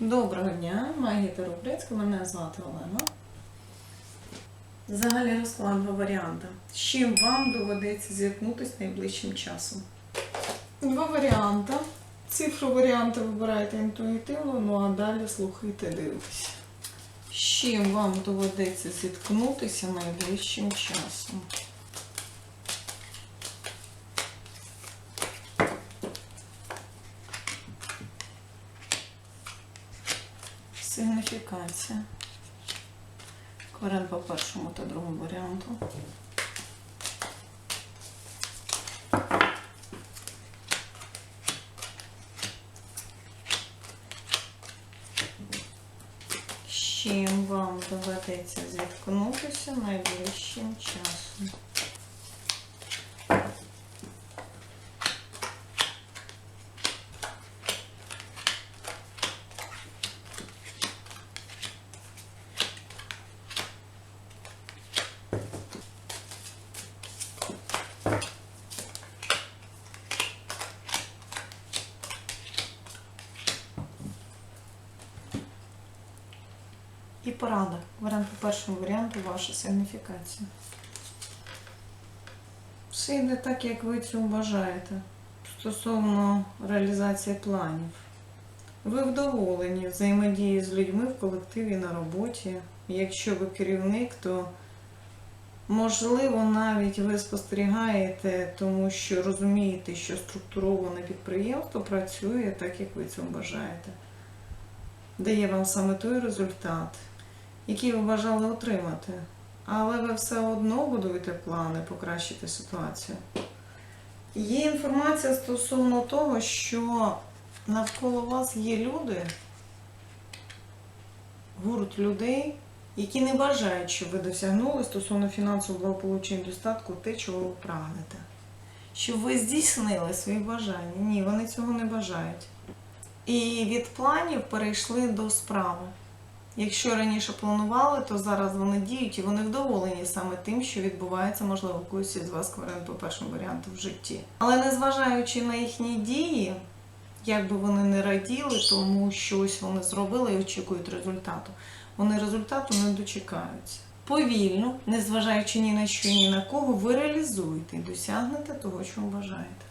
Доброго дня, магія Тарубрецька, мене звати Олена. Загальний розклад два варіанти. З чим вам доведеться зіткнутися найближчим часом? Два варіанти. Цифру варіанти вибираєте інтуїтивно, ну а далі слухайте, дивитесь. З чим вам доведеться зіткнутися найближчим часом? Сигніфікація. Корен по першому та другому варіанту. Чим вам доведеться зіткнутися найближчим часом? І порада. Варіант по першому варіанту ваша сигніфікація. Все йде так, як ви цього бажаєте. Стосовно реалізації планів. Ви вдоволені взаємодії з людьми в колективі на роботі. Якщо ви керівник, то можливо навіть ви спостерігаєте, тому що розумієте, що структуроване підприємство працює так, як ви цього бажаєте. Дає вам саме той результат, який ви бажали отримати. Але ви все одно будуєте плани покращити ситуацію. Є інформація стосовно того, що навколо вас є люди, гурт людей, які не бажають, щоб ви досягнули стосовно фінансового благополуччя і достатку те, чого ви прагнете. Щоб ви здійснили свої бажання. Ні, вони цього не бажають. І від планів перейшли до справи. Якщо раніше планували, то зараз вони діють і вони вдоволені саме тим, що відбувається, можливо, у когось із вас варіант по першому варіанту в житті. Але незважаючи на їхні дії, як би вони не раділи, тому що ось вони зробили і очікують результату, вони результату не дочекаються. Повільно, незважаючи ні на що, ні на кого, ви реалізуєте і досягнете того, чого бажаєте.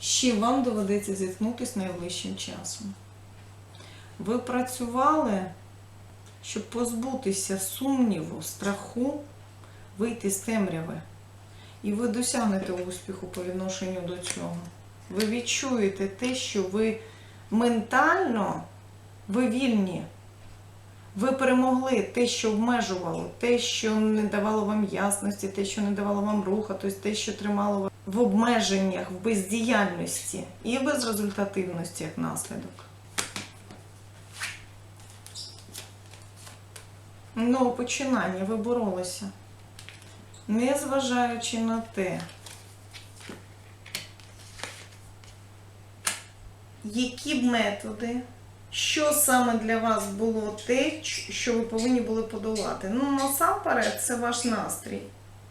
Чим вам доведеться зіткнутися найближчим часом? Ви працювали, щоб позбутися сумніву, страху, вийти з темряви. І ви досягнете успіху по відношенню до цього. Ви відчуєте те, що ви ментально ви вільні. Ви перемогли те, що обмежувало, те, що не давало вам ясності, те, що не давало вам рухатись, те, що тримало вас в обмеженнях, в бездіяльності і безрезультативності як наслідок. Ну, починання, ви боролися. Незважаючи на те, які б методи, що саме для вас було те, що ви повинні були подолати. Ну, насамперед, це ваш настрій.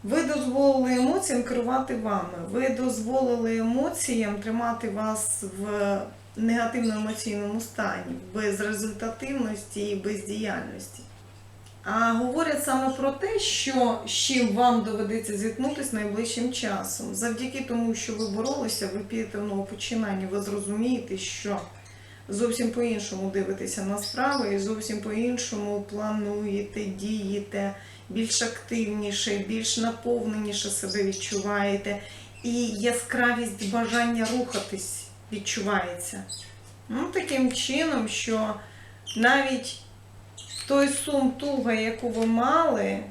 Ви дозволили емоціям керувати вами. Ви дозволили емоціям тримати вас в негативному емоційному стані, в безрезультативності і бездіяльності. А говорять саме про те, що з чим вам доведеться зіткнутися найближчим часом. Завдяки тому, що ви боролися, ви підете в нове починання, ви зрозумієте, що зовсім по-іншому дивитеся на справи і зовсім по-іншому плануєте, дієте, більш активніше, більш наповненіше себе відчуваєте. І яскравість бажання рухатись відчувається. Ну, таким чином, що навіть той сум туга, яку ви мали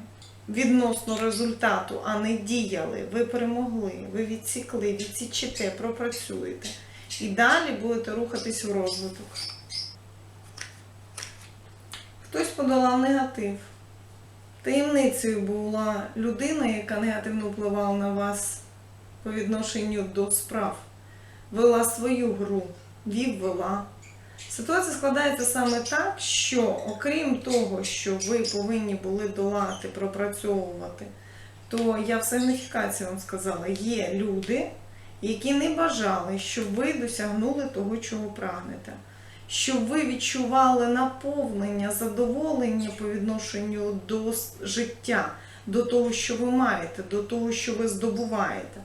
відносно результату, а не діяли, ви перемогли, ви відсікли, відсічите, пропрацюєте. І далі будете рухатись в розвиток. Хтось подолав негатив. Таємницею була людина, яка негативно впливала на вас по відношенню до справ. Вела свою гру, вів вела. Ситуація складається саме так, що окрім того, що ви повинні були долати, пропрацьовувати, то я в сигніфікації вам сказала, є люди, які не бажали, щоб ви досягнули того, чого прагнете. щоб ви відчували наповнення, задоволення по відношенню до життя, до того, що ви маєте, до того, що ви здобуваєте.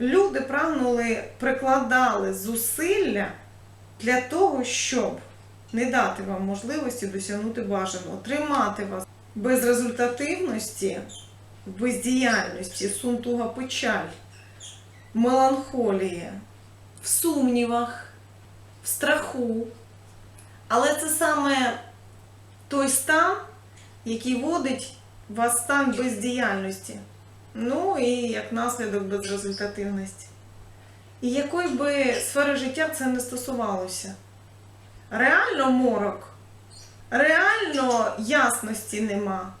Люди прагнули, прикладали зусилля для того, щоб не дати вам можливості досягнути бажаного, тримати вас без результативності, бездіяльності, сумтуга печаль, меланхолії, в сумнівах, в страху. Але це саме той стан, який водить вас в стан бездіяльності. Ну і як наслідок безрезультативності. І якої би сфери життя це не стосувалося. Реально морок, реально ясності нема.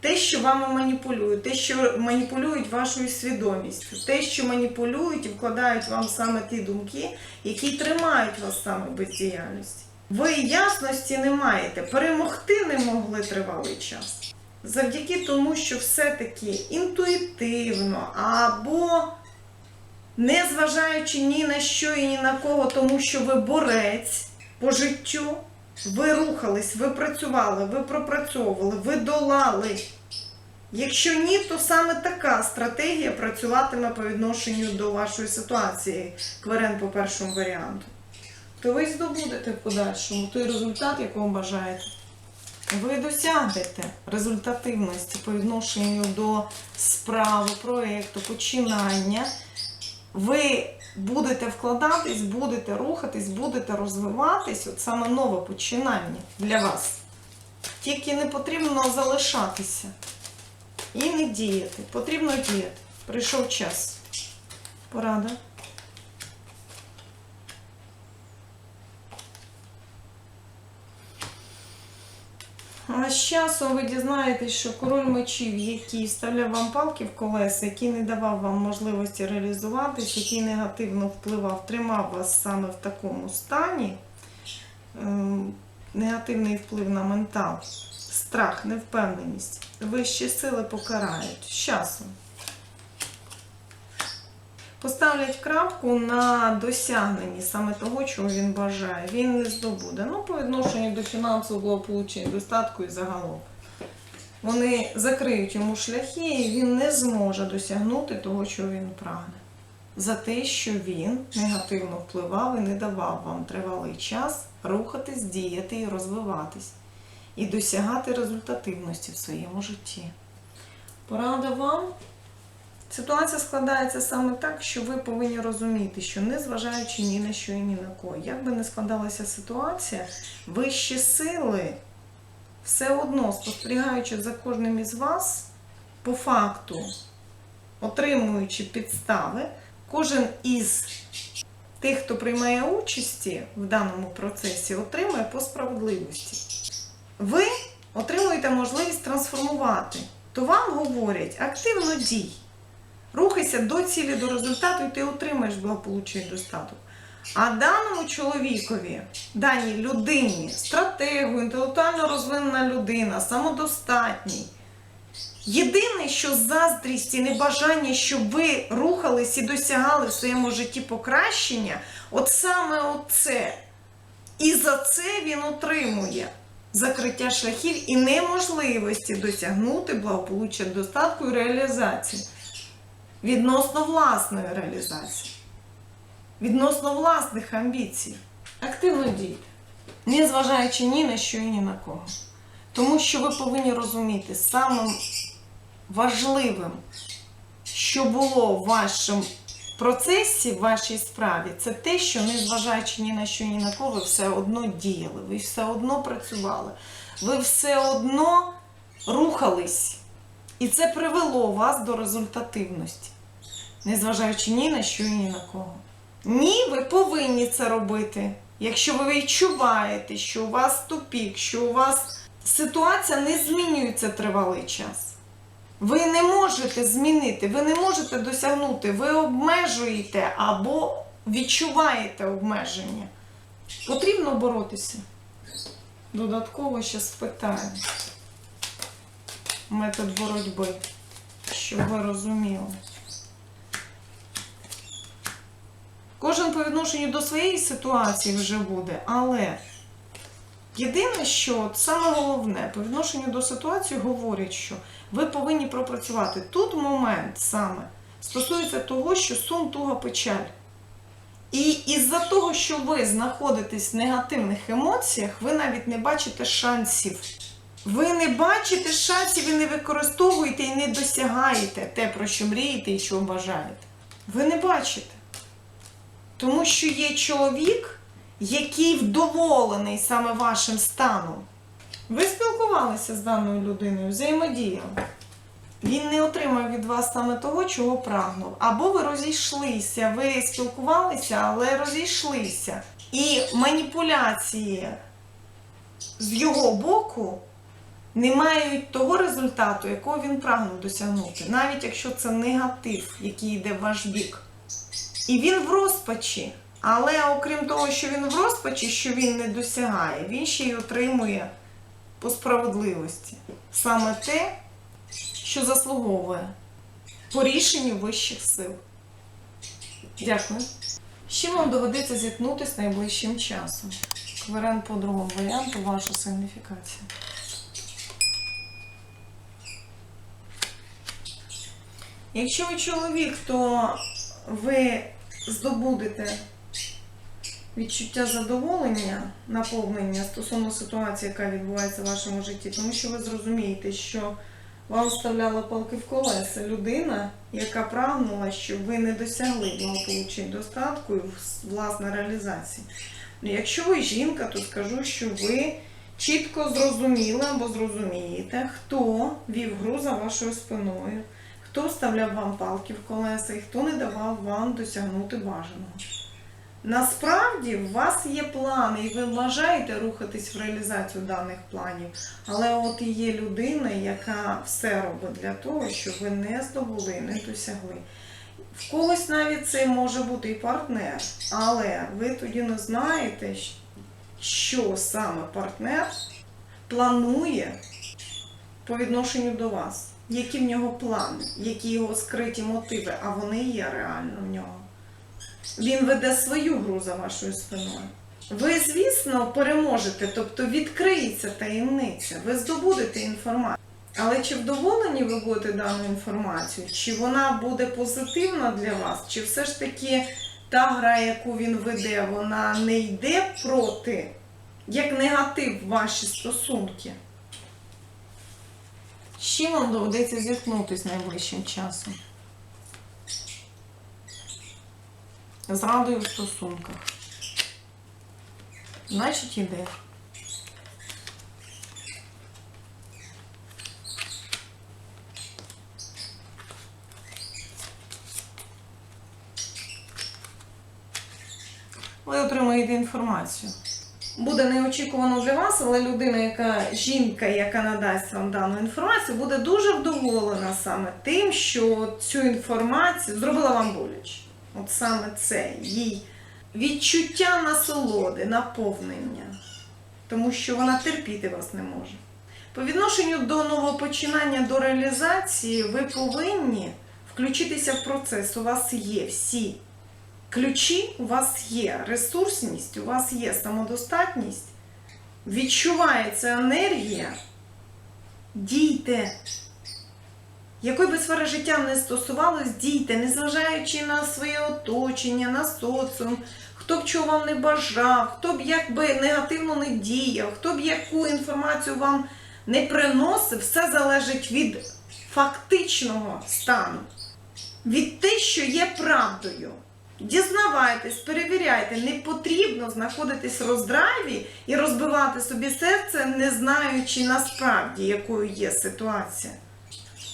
Те, що вами маніпулюють, те, що маніпулюють вашою свідомістю, те, що маніпулюють і вкладають вам саме ті думки, які тримають вас саме бездіяльності. Ви ясності не маєте, перемогти не могли тривалий час. Завдяки тому, що все-таки інтуїтивно або не зважаючи ні на що і ні на кого, тому що ви борець по життю, ви рухались, ви працювали, ви пропрацьовували, ви долали. Якщо ні, то саме така стратегія працюватиме по відношенню до вашої ситуації, кверен по першому варіанту. То ви здобудете в подальшому той результат, якого бажаєте. Ви досягнете результативності по відношенню до справи, проєкту, починання. Ви будете вкладатись, будете рухатись, будете розвиватись. От саме нове починання для вас. Тільки не потрібно залишатися і не діяти. Потрібно діяти. Прийшов час. Порада. А з часом ви дізнаєтесь, що король мечів, який вставляв вам палки в колеса, який не давав вам можливості реалізуватись, який негативно впливав, тримав вас саме в такому стані, ем, негативний вплив на ментал, страх, невпевненість, вищі сили покарають з часом. Поставлять крапку на досягненні саме того, чого він бажає. Він не здобуде. Ну, по відношенню до фінансового благополуччя, достатку і загалом. Вони закриють йому шляхи, і він не зможе досягнути того, чого він прагне. За те, що він негативно впливав і не давав вам тривалий час рухатись, діяти і розвиватись, і досягати результативності в своєму житті. Порада вам. Ситуація складається саме так, що ви повинні розуміти, що незважаючи ні на що і ні на кого, як би не складалася ситуація, вищі сили все одно, спостерігаючи за кожним із вас, по факту, отримуючи підстави, кожен із тих, хто приймає участі в даному процесі, отримує по справедливості. Ви отримуєте можливість трансформувати. То вам говорять активно дій. Рухайся до цілі, до результату, і ти отримаєш благополуччя і достаток. А даному чоловікові, даній людині, стратегу, інтелектуально розвинена людина, самодостатній. Єдине, що заздрість і небажання, щоб ви рухались і досягали в своєму житті покращення, от саме оце. І за це він отримує закриття шляхів і неможливості досягнути благополуччя достатку і реалізації відносно власної реалізації, відносно власних амбіцій. Активно дійте, не зважаючи ні на що і ні на кого. Тому що ви повинні розуміти, самим важливим, що було в вашому процесі, в вашій справі, це те, що незважаючи ні на що і ні на кого, ви все одно діяли, ви все одно працювали, ви все одно рухались. І це привело вас до результативності, незважаючи ні на що і ні на кого. Ні, ви повинні це робити. Якщо ви відчуваєте, що у вас тупік, що у вас ситуація не змінюється тривалий час. Ви не можете змінити, ви не можете досягнути, ви обмежуєте або відчуваєте обмеження. Потрібно боротися. Додатково ще спитаю метод боротьби, щоб ви розуміли. Кожен по відношенню до своєї ситуації вже буде, але єдине, що от саме головне по відношенню до ситуації говорять, що ви повинні пропрацювати. Тут момент саме стосується того, що сум, туга, печаль. І із-за того, що ви знаходитесь в негативних емоціях, ви навіть не бачите шансів. Ви не бачите шансів і не використовуєте і не досягаєте те, про що мрієте і чого бажаєте. Ви не бачите. Тому що є чоловік, який вдоволений саме вашим станом. Ви спілкувалися з даною людиною, взаємодіяли. Він не отримав від вас саме того, чого прагнув. Або ви розійшлися, ви спілкувалися, але розійшлися. І маніпуляції з його боку не мають того результату, якого він прагнув досягнути, навіть якщо це негатив, який йде в ваш бік. І він в розпачі. Але окрім того, що він в розпачі, що він не досягає, він ще й отримує по справедливості саме те, що заслуговує по рішенню вищих сил. Дякую. З чим вам доведеться зіткнутися найближчим часом? Варіант по другому варіанту ваша сигніфікація. Якщо ви чоловік, то ви здобудете відчуття задоволення, наповнення стосовно ситуації, яка відбувається в вашому житті, тому що ви зрозумієте, що вам вставляла палки в колеса людина, яка прагнула, щоб ви не досягли благополуччя достатку і власне реалізації. Ну, Якщо ви жінка, то скажу, що ви чітко зрозуміли або зрозумієте, хто вів гру за вашою спиною, хто вставляв вам палки в колеса і хто не давав вам досягнути бажаного. Насправді у вас є плани, і ви бажаєте рухатись в реалізацію даних планів, але от є людина, яка все робить для того, щоб ви не здобули, не досягли. В когось навіть це може бути і партнер, але ви тоді не знаєте, що саме партнер планує по відношенню до вас, які в нього плани, які його скриті мотиви, а вони є реально в нього. Він веде свою гру за вашою спиною. Ви, звісно, переможете, тобто відкриється таємниця, ви здобудете інформацію. Але чи вдоволені ви будете даною інформацією, чи вона буде позитивна для вас, чи все ж таки та гра, яку він веде, вона не йде проти, як негатив в ваші стосунки? З чим вам доведеться зіткнутися найближчим часом? Зрадою в стосунках. Значить, іде. Ви отримаєте інформацію. Буде неочікувано для вас, але людина, яка жінка, яка надасть вам дану інформацію, буде дуже вдоволена саме тим, що цю інформацію зробила вам боляче. От саме це їй відчуття насолоди, наповнення, тому що вона терпіти вас не може. По відношенню до новопочинання, до реалізації, ви повинні включитися в процес. У вас є всі ключі, у вас є ресурсність, у вас є самодостатність, відчувається енергія. Дійте. Якої би сфери життя не стосувалось, дійте, незважаючи на своє оточення, на соціум, хто б чого вам не бажав, хто б якби негативно не діяв, хто б яку інформацію вам не приносив, все залежить від фактичного стану, від те, що є правдою. Дізнавайтесь, перевіряйте, не потрібно знаходитись в роздраві і розбивати собі серце, не знаючи насправді, якою є ситуація.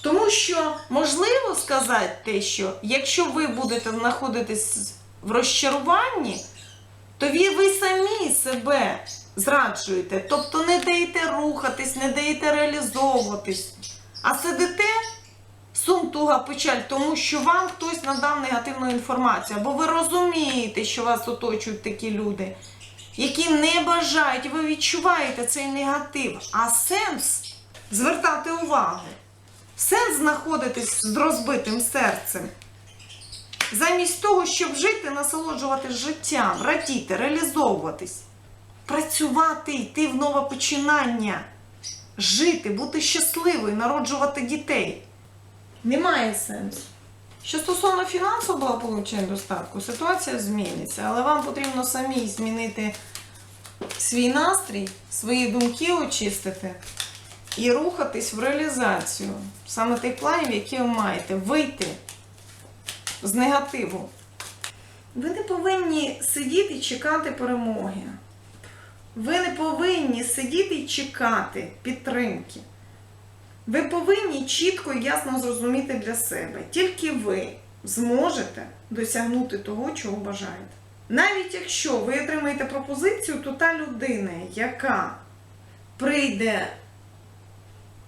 Тому що можливо сказати те, що якщо ви будете знаходитись в розчаруванні, то ви, самі себе зраджуєте, тобто не даєте рухатись, не даєте реалізовуватись, а сидите сум, туга, печаль, тому що вам хтось надав негативну інформацію, або ви розумієте, що вас оточують такі люди, які не бажають, ви відчуваєте цей негатив, а сенс звертати увагу. Сенс знаходитись з розбитим серцем. Замість того, щоб жити, насолоджуватись життям, радіти, реалізовуватись, працювати, йти в нове починання, жити, бути щасливою, народжувати дітей. Немає сенсу. Що стосовно фінансового получення достатку, ситуація зміниться, але вам потрібно самі змінити свій настрій, свої думки очистити і рухатись в реалізацію саме тих планів, які ви маєте, вийти з негативу. Ви не повинні сидіти і чекати перемоги. Ви не повинні сидіти і чекати підтримки. Ви повинні чітко і ясно зрозуміти для себе. Тільки ви зможете досягнути того, чого бажаєте. Навіть якщо ви отримаєте пропозицію, то та людина, яка прийде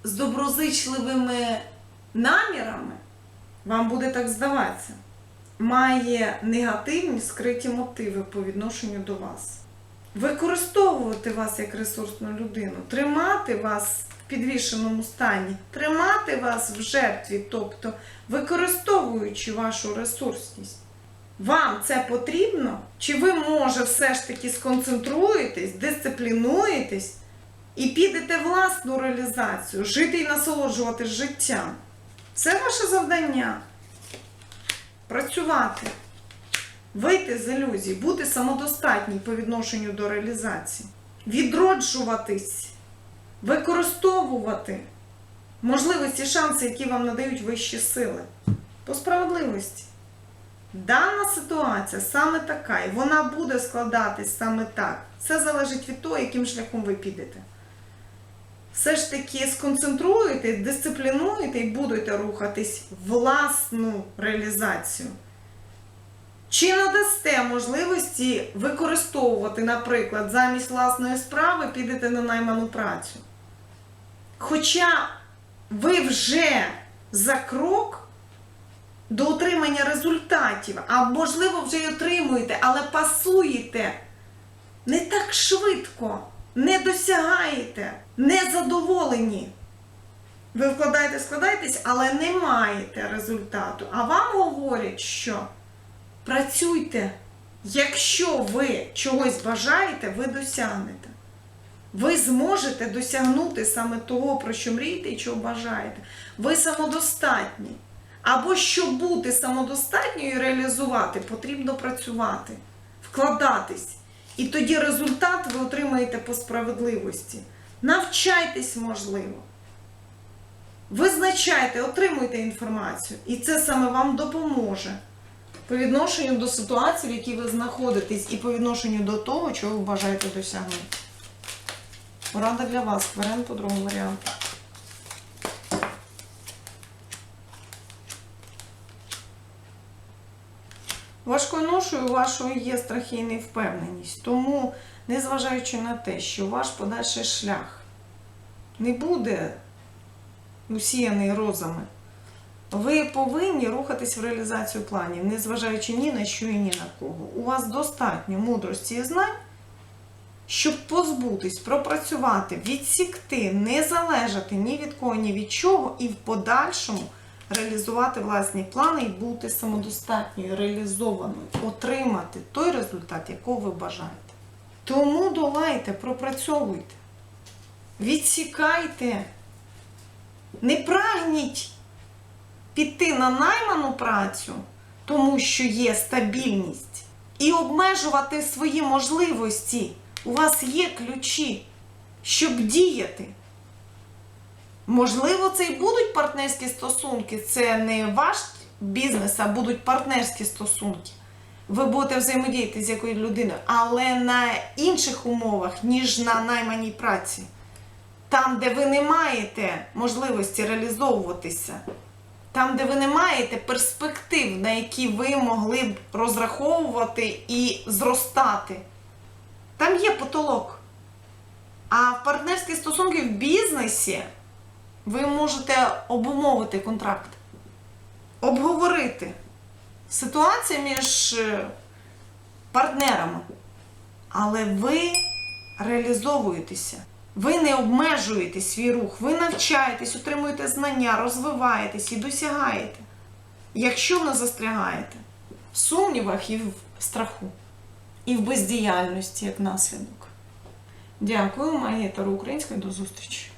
з доброзичливими намірами, вам буде так здаватися, має негативні скриті мотиви по відношенню до вас. Використовувати вас як ресурсну людину, тримати вас підвішеному стані, тримати вас в жертві, тобто використовуючи вашу ресурсність. Вам це потрібно? Чи ви, може, все ж таки сконцентруєтесь, дисциплінуєтесь і підете власну реалізацію, жити і насолоджуватись життям? Це ваше завдання. Працювати, вийти з ілюзій, бути самодостатній по відношенню до реалізації, відроджуватись, використовувати можливості, шанси, які вам надають вищі сили. По справедливості. Дана ситуація саме така, і вона буде складатись саме так. Це залежить від того, яким шляхом ви підете. Все ж таки сконцентруєтесь, дисциплінуєте і будете рухатись власну реалізацію. Чи надасте можливості використовувати, наприклад, замість власної справи підете на найману працю? Хоча ви вже за крок до отримання результатів, а можливо вже й отримуєте, але пасуєте не так швидко, не досягаєте, не задоволені. Ви вкладаєте, складаєтесь, але не маєте результату. А вам говорять, що працюйте. Якщо ви чогось бажаєте, ви досягнете. Ви зможете досягнути саме того, про що мрієте і чого бажаєте. Ви самодостатні. Або щоб бути самодостатньою і реалізувати, потрібно працювати, вкладатись. І тоді результат ви отримаєте по справедливості. Навчайтесь, можливо. Визначайте, отримуйте інформацію. І це саме вам допоможе по відношенню до ситуації, в якій ви знаходитесь, і по відношенню до того, чого ви бажаєте досягнути. Порада для вас. Варіант по другому варіанту. Важкою ношою вашою є страхи і невпевненість. Тому, незважаючи на те, що ваш подальший шлях не буде усіяний розами, ви повинні рухатись в реалізацію планів, незважаючи ні на що і ні на кого. У вас достатньо мудрості і знань, щоб позбутись, пропрацювати, відсікти, не залежати ні від кого, ні від чого, і в подальшому реалізувати власні плани і бути самодостатньою, реалізованою, отримати той результат, якого ви бажаєте. Тому долайте, пропрацьовуйте, відсікайте, не прагніть піти на найману працю, тому що є стабільність, і обмежувати свої можливості. У вас є ключі, щоб діяти. Можливо, це і будуть партнерські стосунки. Це не ваш бізнес, а будуть партнерські стосунки. Ви будете взаємодіяти з якоюсь людиною, але на інших умовах, ніж на найманій праці. Там, де ви не маєте можливості реалізовуватися, там, де ви не маєте перспектив, на які ви могли б розраховувати і зростати. Потолок. А в партнерські стосунки в бізнесі ви можете обумовити контракт, обговорити ситуацію між е, партнерами. Але ви реалізовуєтеся. Ви не обмежуєте свій рух, ви навчаєтесь, отримуєте знання, розвиваєтесь і досягаєте. Якщо не застрягаєте, в сумнівах і в страху, і в бездіяльності як наслідок. Дякую, Магія Таро Української. До зустрічі.